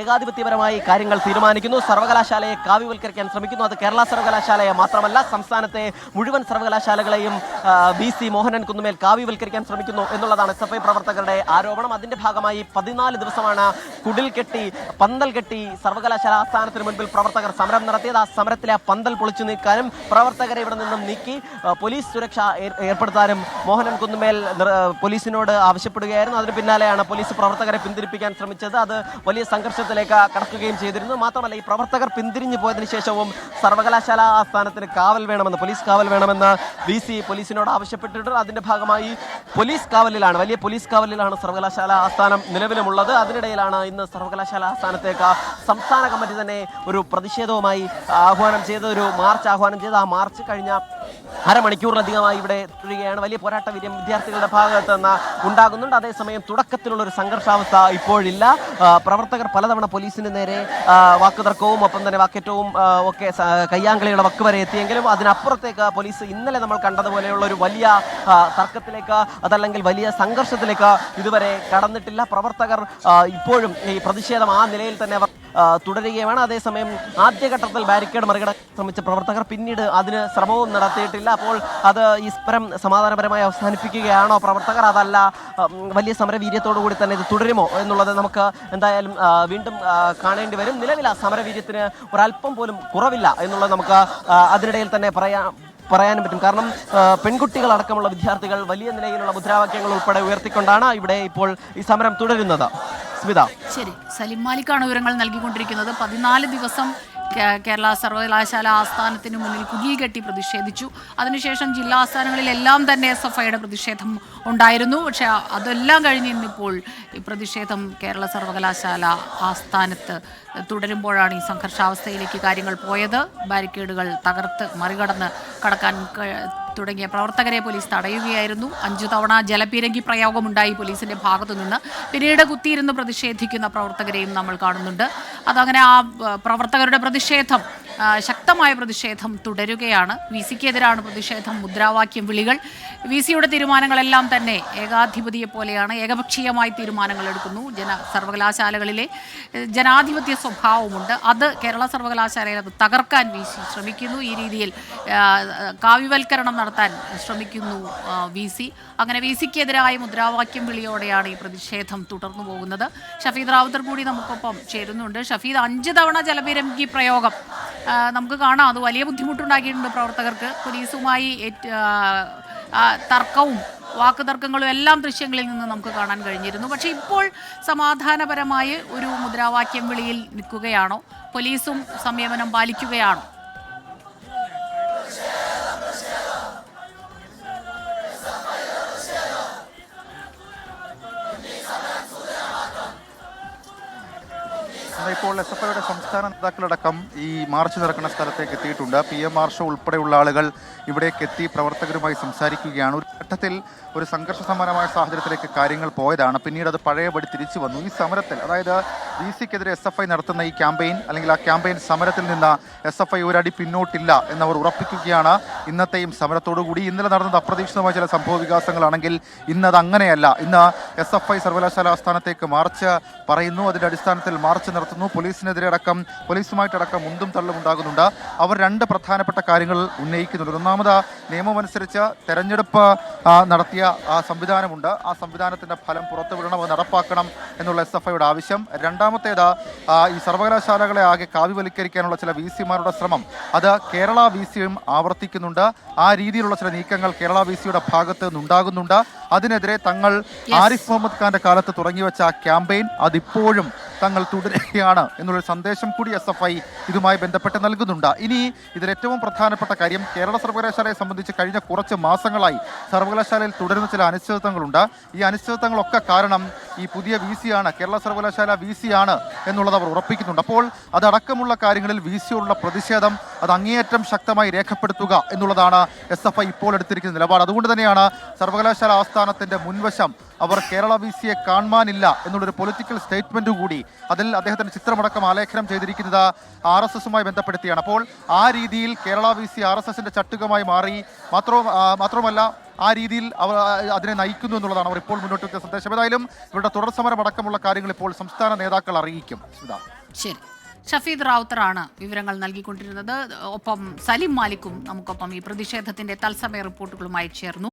ഏകാധിപത്യപരമായി കാര്യങ്ങൾ തീരുമാനിക്കുന്നു. സർവകലാശാലയെ കാവ്യവൽക്കരിക്കാൻ ശ്രമിക്കുന്നു. അത് കേരള സർവകലാശാലയെ മാത്രമല്ല സംസ്ഥാനത്തെ മുഴുവൻ സർവകലാശാലകളെയും ബി സി മോഹനൻ കുന്നുമേൽ കാവ്യവൽക്കരിക്കാൻ ശ്രമിക്കുന്നു എന്നുള്ളതാണ് എസ് എഫ് ഐ പ്രവർത്തകരുടെ ആരോപണം. അതിന്റെ ഭാഗമായി പതിനാല് ദിവസമാണ് കുടിൽ കെട്ടി പന്തൽ കെട്ടി സർവകലാശാല ആസ്ഥാനത്തിന് മുൻപിൽ പ്രവർത്തകർ സമരം നടത്തിയത്. ആ സമരത്തിലെ ആ പന്തൽ പൊളിച്ചു നീക്കാനും പ്രവർത്തകരെ ഇവിടെ നിന്നും നീക്കി പോലീസ് സുരക്ഷ ഏർപ്പെടുത്താനും മോഹനൻ കുന്നുമേൽ പോലീസിനോട് ആവശ്യപ്പെടുകയായിരുന്നു. അതിന് പിന്നാലെയാണ് പോലീസ് പ്രവർത്തകരെ പിന്തിരിപ്പിക്കാൻ ശ്രമിച്ചത്. അത് വലിയ സംഘർഷത്തിലേക്ക് കടക്കുകയും ചെയ്തിരുന്നു. മാത്രമല്ല ഈ പ്രവർത്തകർ പിന്തിരിഞ്ഞു പോയതിനു ശേഷവും സർവകലാശാല ആസ്ഥാനത്തിന് കാവൽ വേണമെന്ന് പോലീസ് കാവൽ വേണമെന്ന് ബി സി പോലീസിനോട് ആവശ്യപ്പെട്ടിട്ടുണ്ട്. അതിന്റെ ഭാഗമായി പോലീസ് കാവലിലാണ് വലിയ പോലീസ് കാവലിലാണ് സർവകലാശാല ആസ്ഥാനം നിലവിലുമുള്ളത്. അതിനിടയിലാണ് ഇന്ന് സർവകലാശാല ആസ്ഥാനത്തേക്ക് സംസ്ഥാന കമ്മിറ്റി തന്നെ ഒരു പ്രതിഷേധവുമായി ആഹ്വാനം ചെയ്ത് ഒരു മാർച്ച് ആഹ്വാനം ചെയ്ത് ആ മാർച്ച് കഴിഞ്ഞ അരമണിക്കൂറിലധികമായി ഇവിടെ തുടരുകയാണ് വലിയ പോരാട്ട വീര്യം വിദ്യാർത്ഥികളുടെ ഭാഗത്ത് നിന്ന് ഉണ്ടാകുന്നുണ്ട്. അതേസമയം തുടക്കത്തിലുള്ള ഒരു സംഘർഷാവസ്ഥ ഇപ്പോഴില്ല. പ്രവർത്തകർ പലതവണ പോലീസിന് നേരെ വാക്കുതർക്കവും ഒപ്പം തന്നെ വാക്കേറ്റവും ഒക്കെ കയ്യാങ്കളിയുടെ വക്ക് വരെ എത്തിയെങ്കിലും അതിനപ്പുറത്തേക്ക് പോലീസ് ഇന്നലെ നമ്മൾ കണ്ടതുപോലെയുള്ള ഒരു വലിയ തർക്കത്തിലേക്ക് അതല്ലെങ്കിൽ വലിയ സംഘർഷത്തിലേക്ക് ഇതുവരെ കടന്നിട്ടില്ല. പ്രവർത്തകർ ഇപ്പോഴും ഈ പ്രതിഷേധം ആ നിലയിൽ തന്നെ അവർ തുടരുകയാണ്. അതേസമയം ആദ്യഘട്ടത്തിൽ ബാരിക്കേഡ് മറികടക്കാൻ ശ്രമിച്ച പ്രവർത്തകർ പിന്നീട് അതിന് ശ്രമവും നടത്തിയിട്ടില്ല. അപ്പോൾ അത് ഈ സ്പരം സമാധാനപരമായി അവസാനിപ്പിക്കുകയാണോ പ്രവർത്തകർ? അതല്ല വലിയ സമരവീര്യത്തോടു കൂടി തന്നെ ഇത് തുടരുമോ എന്നുള്ളത് നമുക്ക് എന്തായാലും വീണ്ടും കാണേണ്ടി വരും. നിലവിൽ ആ സമരവീര്യത്തിന് ഒരല്പം പോലും കുറവില്ല എന്നുള്ളത് നമുക്ക് അതിനിടയിൽ തന്നെ പറയാം പറയാനും പറ്റും. കാരണം പെൺകുട്ടികൾ പെൺകുട്ടികളടക്കമുള്ള വിദ്യാർത്ഥികൾ വലിയ നിലയിലുള്ള മുദ്രാവാക്യങ്ങൾ ഉൾപ്പെടെ ഉയർത്തിക്കൊണ്ടാണ് ഇവിടെ ഇപ്പോൾ ഈ സമരം തുടരുന്നത്. സ്മിത. ശരി സലിം മാലിക്കാണ് വിവരങ്ങൾ നൽകിക്കൊണ്ടിരിക്കുന്നത്. പതിനാല് ദിവസം കേരള സർവകലാശാല ആസ്ഥാനത്തിന് മുന്നിൽ കുകികെട്ടി പ്രതിഷേധിച്ചു. അതിനുശേഷം ജില്ലാ ആസ്ഥാനങ്ങളിലെല്ലാം തന്നെ എസ് എഫ് ഐയുടെ പ്രതിഷേധം ഉണ്ടായിരുന്നു. പക്ഷേ അതെല്ലാം കഴിഞ്ഞ് ഇന്നിപ്പോൾ ഈ പ്രതിഷേധം കേരള സർവകലാശാല ആസ്ഥാനത്ത് തുടരുമ്പോഴാണ് ഈ സംഘർഷാവസ്ഥയിലേക്ക് കാര്യങ്ങൾ പോയത്. ബാരിക്കേഡുകൾ തകർത്ത് മറികടന്ന് കടക്കാൻ തുടങ്ങിയ പ്രവർത്തകരെ പോലീസ് തടയുകയായിരുന്നു. അഞ്ചു തവണ ജലപീരങ്കി പ്രയോഗമുണ്ടായി പോലീസിന്റെ ഭാഗത്തുനിന്ന്. പിന്നീട് കുത്തിയിരുന്ന് പ്രതിഷേധിക്കുന്ന പ്രവർത്തകരെയും നമ്മൾ കാണുന്നുണ്ട്. അതങ്ങനെ ആ പ്രവർത്തകരുടെ പ്രതിഷേധം ശക്തമായ പ്രതിഷേധം തുടരുകയാണ്. വി സിക്കെതിരാണ് പ്രതിഷേധം മുദ്രാവാക്യം വിളികൾ. വി സിയുടെ തീരുമാനങ്ങളെല്ലാം തന്നെ ഏകാധിപതിയെ പോലെയാണ് ഏകപക്ഷീയമായി തീരുമാനങ്ങൾ എടുക്കുന്നു. ജന സർവകലാശാലകളിലെ ജനാധിപത്യ സ്വഭാവമുണ്ട്. അത് കേരള സർവകലാശാലയിൽ അത് തകർക്കാൻ വി സി ശ്രമിക്കുന്നു. ഈ രീതിയിൽ കാവ്യവൽക്കരണം നടത്താൻ ശ്രമിക്കുന്നു വി സി. അങ്ങനെ വി സിക്കെതിരായ മുദ്രാവാക്യം വിളിയോടെയാണ് ഈ പ്രതിഷേധം തുടർന്നു പോകുന്നത്. ഷഫീദ് റാവുത്തർ കൂടി നമുക്കൊപ്പം ചേരുന്നുണ്ട്. ഷഫീദ് അഞ്ച് തവണ ജലപീരങ്കി പ്രയോഗം. നമുക്ക് കാണാം. അത് വലിയ ബുദ്ധിമുട്ടുണ്ടാക്കിയിട്ടുണ്ട് പ്രവർത്തകർക്ക്. പോലീസുമായി തർക്കവും വാക്ക് തർക്കങ്ങളും എല്ലാം ദൃശ്യങ്ങളിൽ നിന്ന് നമുക്ക് കാണാൻ കഴിഞ്ഞിരുന്നു. പക്ഷേ ഇപ്പോൾ സമാധാനപരമായി ഒരു മുദ്രാവാക്യം വിളിയിൽ നിൽക്കുകയാണോ? പോലീസും സംയമനം പാലിക്കുകയാണോ? ഇപ്പോൾ എസ് എഫ് ഐയുടെ സംസ്ഥാന നേതാക്കളടക്കം ഈ മാർച്ച് നടക്കുന്ന സ്ഥലത്തേക്ക് എത്തിയിട്ടുണ്ട്. പി എം മാർഷോ ഉൾപ്പെടെയുള്ള ആളുകൾ ഇവിടേക്ക് എത്തി പ്രവർത്തകരുമായി സംസാരിക്കുകയാണ്. ഒരു ഘട്ടത്തിൽ ഒരു സംഘർഷ സമാനമായ സാഹചര്യത്തിലേക്ക് കാര്യങ്ങൾ പോയതാണ്. പിന്നീട് അത് പഴയപടി തിരിച്ചു വന്നു. ഈ സമരത്തിൽ അതായത് ബി സിക്കെതിരെ എസ് എഫ് ഐ നടത്തുന്ന ഈ ക്യാമ്പയിൻ അല്ലെങ്കിൽ ആ ക്യാമ്പയിൻ സമരത്തിൽ നിന്ന് എസ് എഫ് ഐ ഒരടി പിന്നോട്ടില്ല എന്നവർ ഉറപ്പിക്കുകയാണ്. ഇന്നത്തെയും സമരത്തോടുകൂടി ഇന്നലെ നടന്നത് അപ്രതീക്ഷിതമായ ചില സംഭവ വികാസങ്ങളാണെങ്കിൽ ഇന്നത് അങ്ങനെയല്ല. ഇന്ന് എസ് എഫ് ഐ സർവകലാശാല ആസ്ഥാനത്തേക്ക് മാർച്ച് പറയുന്നു. അതിന്റെ അടിസ്ഥാനത്തിൽ മാർച്ച് നടത്തുന്നു. പോലീസിനെതിരെ അടക്കം പോലീസുമായിട്ടടക്കം മുന്തും തള്ളും ഉണ്ടാകുന്നുണ്ട്. അവർ രണ്ട് പ്രധാനപ്പെട്ട കാര്യങ്ങൾ ഉന്നയിക്കുന്നുണ്ട്. ഒന്നാമത് നിയമമനുസരിച്ച് തെരഞ്ഞെടുപ്പ് നടത്തിയ ആ സംവിധാനമുണ്ട്. ആ സംവിധാനത്തിന്റെ ഫലം പുറത്തുവിടണം അത് നടപ്പാക്കണം എന്നുള്ള എസ് എഫ് ഐയുടെ ആവശ്യം. രണ്ടാമത്തേത് ഈ സർവകലാശാലകളെ ആകെ കാവ്യവൽക്കരിക്കാനുള്ള ചില വി സിമാരുടെ ശ്രമം. അത് കേരള വി സിയും ആവർത്തിക്കുന്നുണ്ട്. ആ രീതിയിലുള്ള ചില നീക്കങ്ങൾ കേരള വി സിയുടെ ഭാഗത്ത് നിന്നുണ്ടാകുന്നുണ്ട്. അതിനെതിരെ തങ്ങൾ ആരിഫ് മുഹമ്മദ് ഖാന്റെ കാലത്ത് തുടങ്ങിവെച്ച ആ ക്യാമ്പയിൻ അതിപ്പോഴും തങ്ങൾ തുടരുകയാണ് എന്നുള്ള സന്ദേശം കൂടി എസ് എഫ് ഐ ഇതുമായി ബന്ധപ്പെട്ട് നൽകുന്നുണ്ട്. ഇനി ഇതിൽ ഏറ്റവും പ്രധാനപ്പെട്ട കാര്യം കേരള സർവകലാശാലയെ സംബന്ധിച്ച് കഴിഞ്ഞ കുറച്ച് മാസങ്ങളായി സർവകലാശാലയിൽ തുടരുന്ന ചില അനിശ്ചിതത്വങ്ങളുണ്ട്. ഈ അനിശ്ചിതത്വങ്ങളൊക്കെ കാരണം ഈ പുതിയ വി ആണ് കേരള സർവകലാശാല വി സിയാണ് എന്നുള്ളത് അവർ ഉറപ്പിക്കുന്നുണ്ട്. അപ്പോൾ അതടക്കമുള്ള കാര്യങ്ങളിൽ വി സിയോടുള്ള പ്രതിഷേധം അത് അങ്ങേയറ്റം ശക്തമായി രേഖപ്പെടുത്തുക എന്നുള്ളതാണ് എസ് എഫ് ഐ ഇപ്പോൾ എടുത്തിരിക്കുന്ന നിലപാട്. അതുകൊണ്ട് തന്നെയാണ് സർവകലാശാല ആസ്ഥാനത്തിന്റെ മുൻവശം അവർ കേരള വി സിയെ കാണുവാനില്ല എന്നുള്ളൊരു പൊളിറ്റിക്കൽ സ്റ്റേറ്റ്മെന്റ് കൂടി അതിൽ അദ്ദേഹത്തിന്റെ ചിത്രമടക്കം ആലേഖനം ചെയ്തിരിക്കുന്നത് ആർ എസ് എസുമായി ബന്ധപ്പെടുത്തിയാണ്. അപ്പോൾ ആ രീതിയിൽ Kerala V C R S എസിന്റെ ചട്ടുകമായി മാറി. മാത്രവും മാത്രമല്ല ആ രീതിയിൽ അവർ അതിനെ നയിക്കുന്നു എന്നുള്ളതാണ് അവർ ഇപ്പോൾ മുന്നോട്ട് വെച്ച സന്ദേശം. ഏതായാലും ഇവരുടെ തുടർ സമരം അടക്കമുള്ള കാര്യങ്ങൾ ഇപ്പോൾ സംസ്ഥാന നേതാക്കൾ അറിയിക്കും. ശരി. ഷഫീദ് റാവുത്തറാണ് വിവരങ്ങൾ നൽകിക്കൊണ്ടിരുന്നത്. ഒപ്പം സലിം മാലിക്കും നമുക്കൊപ്പം ഈ പ്രതിഷേധത്തിന്റെ തത്സമയ റിപ്പോർട്ടുകളുമായി ചേർന്നു.